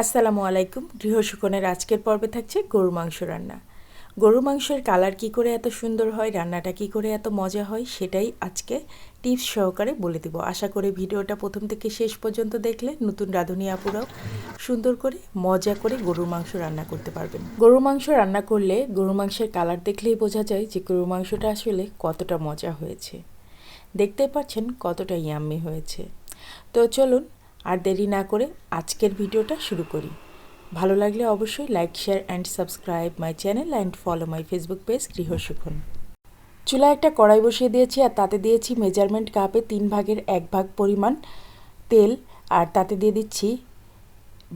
আসসালামু আলাইকুম। গৃহসুকনের আজকের পর্বে থাকছে গরু মাংস রান্না। গরু মাংসের কালার কি করে এত সুন্দর হয়, রান্নাটা কি করে এত মজা হয়, সেটাই আজকে টিপস সহকারে বলে দিব। আশা করি ভিডিওটা প্রথম থেকে শেষ পর্যন্ত দেখলে নতুন রাঁধুনি আপুরাও সুন্দর করে, মজা করে গরুর মাংস রান্না করতে পারবেন। গরুর মাংস রান্না করলে গরুর মাংসের কালার দেখলেই বোঝা যায় যে গরুর মাংসটা আসলে কতটা মজা হয়েছে। দেখতে পাচ্ছেন কতটা ইয়াম্মি হয়েছে। তো চলুন আর দেরি না করে আজকের ভিডিওটা শুরু করি। ভালো লাগলে অবশ্যই like share and subscribe my channel and follow my Facebook page গৃহসুখন চুলা একটা কড়াই বসিয়ে দিয়েছি আর তাতে দিয়েছি মেজারমেন্ট কাপে তিন ভাগের এক ভাগ পরিমাণ তেল আর তাতে দিয়ে দিচ্ছি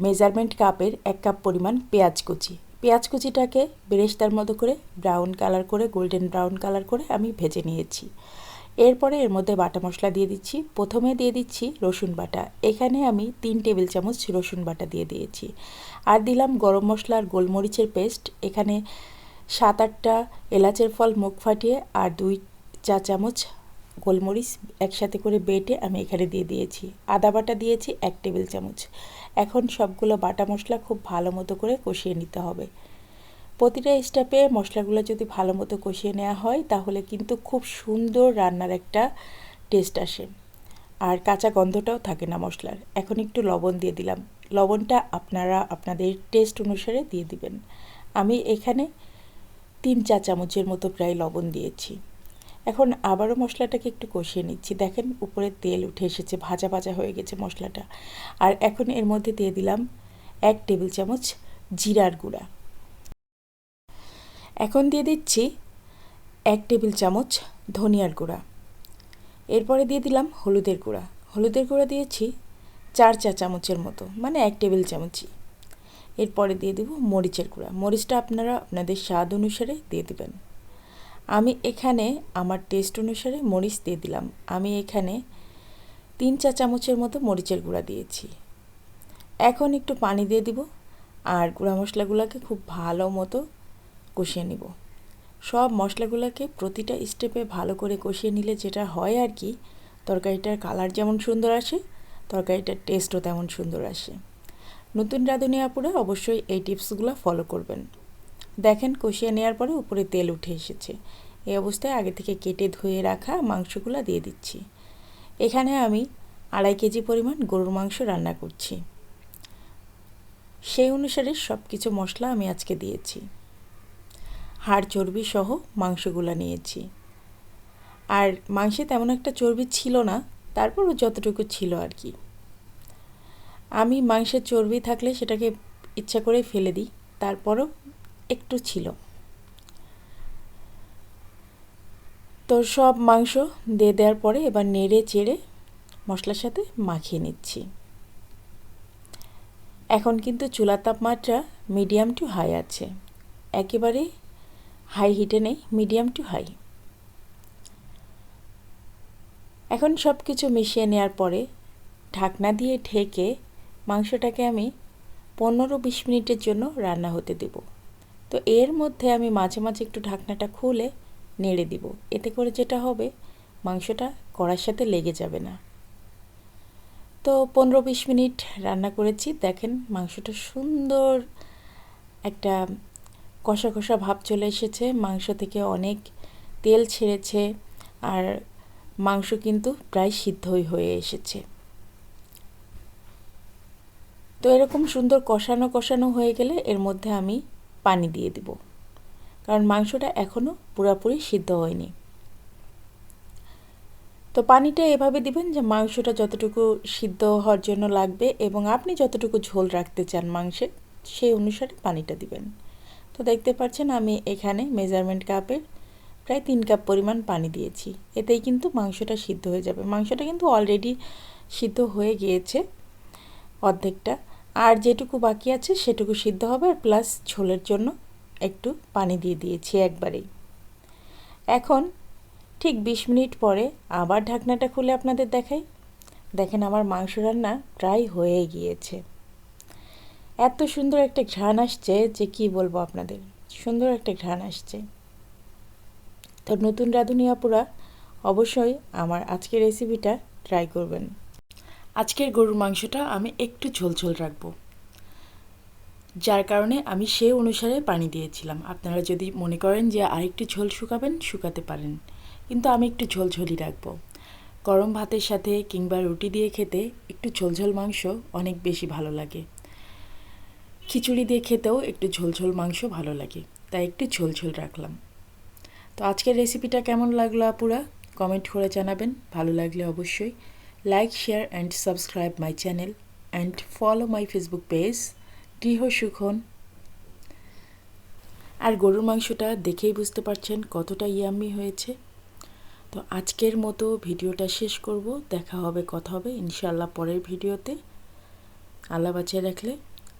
মেজারমেন্ট কাপের এক কাপ পরিমাণ পেঁয়াজ কুচি। পেঁয়াজ কুচিটাকে বেরেস্তার মতো করে ব্রাউন কালার করে গোল্ডেন ব্রাউন কালার করে আমি ভেজে নিয়েছি। এরপরে এর মধ্যে বাটা মশলা দিয়ে দিচ্ছি। প্রথমে দিয়ে দিচ্ছি রসুন বাটা। এখানে আমি তিন টেবিল চামচ রসুন বাটা দিয়ে দিয়েছি। আর দিলাম গরম মশলা আর গোলমরিচের পেস্ট। এখানে সাত আটটা এলাচের ফল মুখ ফাটিয়ে আর দুই চা চামচ গোলমরিচ একসাথে করে বেটে আমি এখানে দিয়ে দিয়েছি। আদা বাটা দিয়েছি এক টেবিল চামচ। এখন সবগুলো বাটা মশলা খুব ভালো মতো করে কষিয়ে নিতে হবে। প্রতিটা স্টেপে মশলাগুলো যদি ভালো মতো কষিয়ে নেওয়া হয়, তাহলে কিন্তু খুব সুন্দর রান্নার একটা টেস্ট আসে। আর কাঁচা গন্ধটাও থাকে না মশলার। এখন একটু লবণ দিয়ে দিলাম। লবণটা আপনারা আপনাদের টেস্ট অনুসারে দিয়ে দিবেন। আমি এখানে তিন চা চামচের মতো প্রায় লবণ দিয়েছি। এখন আবারও মশলাটাকে একটু কষিয়ে নিচ্ছি। দেখেন, উপরে তেল উঠে এসেছে, ভাজা ভাজা হয়ে গেছে মশলাটা। আর এখন এর মধ্যে দিয়ে দিলাম এক টেবিল চামচ জিরার গুঁড়া। এখন দিয়ে দিচ্ছি এক টেবিল চামচ ধনিয়ার গুঁড়া। এরপরে দিয়ে দিলাম হলুদের গুঁড়া। হলুদের গুঁড়া দিয়েছি চার চা চামচের মতো মানে এক টেবিল চামচই। এরপরে দিয়ে দেব মরিচের গুঁড়া। মরিচটা আপনারা আপনাদের স্বাদ অনুসারে দিয়ে দেবেন। আমি এখানে আমার টেস্ট অনুসারে মরিচ দিয়ে দিলাম। আমি এখানে তিন চা চামচের মতো মরিচের গুঁড়া দিয়েছি। এখন একটু পানি দিয়ে দিব। আর গুঁড়া মশলাগুলোকে খুব ভালো মতো কষিয়ে নিব। সব মশলাগুলোকে প্রতিটা স্টেপে ভালো করে কষিয়ে নিলে যেটা হয় আর কি, তরকারিটার কালার যেমন সুন্দর আসে, তরকারিটার টেস্টও তেমন সুন্দর আসে। নতুন রাঁধুনি আপুরা অবশ্যই এই টিপসগুলো ফলো করবেন। দেখেন কষিয়ে নেওয়ার পরে উপরে তেল উঠে এসেছে। এই অবস্থায় আগে থেকে কেটে ধুয়ে রাখা মাংসগুলো দিয়ে দিচ্ছি। এখানে আমি আড়াই কেজি পরিমাণ গরুর মাংস রান্না করছি। সেই অনুসারে সব কিছু মশলা আমি আজকে দিয়েছি। হাড় চর্বি সহ মাংসগুলো নিয়েছি। আর মাংসে তেমন একটা চর্বি ছিল না, তারপরও যতটুকু ছিল আর কি। আমি মাংসের চর্বি থাকলে সেটাকে ইচ্ছা করে ফেলে দিই, তারপরও একটু ছিল। তো সব মাংস দিয়ে দেওয়ার পরে এবার নেড়ে চেড়ে মশলার সাথে মাখিয়ে নিচ্ছি। এখন কিন্তু চুলার তাপমাত্রা মিডিয়াম টু হাই আছে। একেবারে হাই হিটে নেই মিডিয়াম টু হাই এখন সব কিছু মিশিয়ে নেওয়ার পরে ঢাকনা দিয়ে ঢেকে মাংসটাকে আমি পনেরো বিশ মিনিটের জন্য রান্না হতে দেব। তো এর মধ্যে আমি মাঝে মাঝে একটু ঢাকনাটা খুলে নেড়ে দিব। এতে করে যেটা হবে, মাংসটা কড়ার সাথে লেগে যাবে না। তো পনেরো বিশ মিনিট রান্না করেছি। দেখেন মাংসটা সুন্দর একটা কষা কষা ভাব চলে এসেছে। মাংস থেকে অনেক তেল ছেড়েছে আর মাংস কিন্তু প্রায় সিদ্ধই হয়ে এসেছে। তো এরকম সুন্দর কষানো কষানো হয়ে গেলে এর মধ্যে আমি পানি দিয়ে দিব। কারণ মাংসটা এখনও পুরোপুরি সিদ্ধ হয়নি। তো পানিটা এভাবে দিবেন যে মাংসটা যতটুকু সিদ্ধ হওয়ার জন্য লাগবে এবং আপনি যতটুকু ঝোল রাখতে চান মাংসে সেই অনুসারে পানিটা দিবেন। তো দেখতে পাচ্ছেন আমি এখানে মেজারমেন্ট কাপের প্রায় তিন কাপ পরিমাণ পানি দিয়েছি। এতেই কিন্তু মাংসটা সিদ্ধ হয়ে যাবে। মাংসটা কিন্তু অলরেডি সিদ্ধ হয়ে গিয়েছে অর্ধেকটা। আর যেটুকু বাকি আছে সেটুকু সিদ্ধ হবে আর প্লাস ঝোলের জন্য একটু পানি দিয়ে দিয়েছি একবারেই। এখন ঠিক বিশ মিনিট পরে আবার ঢাকনাটা খুলে আপনাদের দেখাই। দেখেন আমার মাংস রান্না প্রায় হয়ে গিয়েছে। এত সুন্দর একটা ঘ্রাণ আসছে যে কি বলব আপনাদের? সুন্দর একটা ঘ্রাণ আসছে। তো নতুন রাঁধুনি আপুরা, অবশ্যই আমার আজকের রেসিপিটা ট্রাই করবেন। আজকের গরুর মাংসটা আমি একটু ঝোল ঝোল রাখব। যার কারণে আমি সে অনুসারে পানি দিয়েছিলাম। আপনারা যদি মনে করেন যে আরেকটু ঝোল শুকাবেন, শুকাতে পারেন। কিন্তু আমি একটু ঝোলঝোলই রাখব। গরম ভাতের সাথে কিংবা রুটি দিয়ে খেতে একটু ঝোলঝোল মাংস অনেক বেশি ভালো লাগে। খিচুড়ি দিয়ে খেতেও একটু ঝোলঝোল মাংস ভালো লাগে, তাই একটু ঝোলঝোল রাখলাম। তো আজকের রেসিপিটা কেমন লাগল আপুরা? কমেন্ট করে জানাবেন, ভালো লাগলে অবশ্যই। Like share and subscribe my channel and follow my Facebook page গৃহ সুখন আর গরুর মাংসটা দেখেই বুঝতে পারছেন কতটা ইয়াম্মি হয়েছে। তো আজকের মতো ভিডিওটা শেষ করব, দেখা হবে, কথা হবে, ইনশাআল্লাহ পরের ভিডিওতে। আল্লাহ বাঁচিয়ে রাখলে।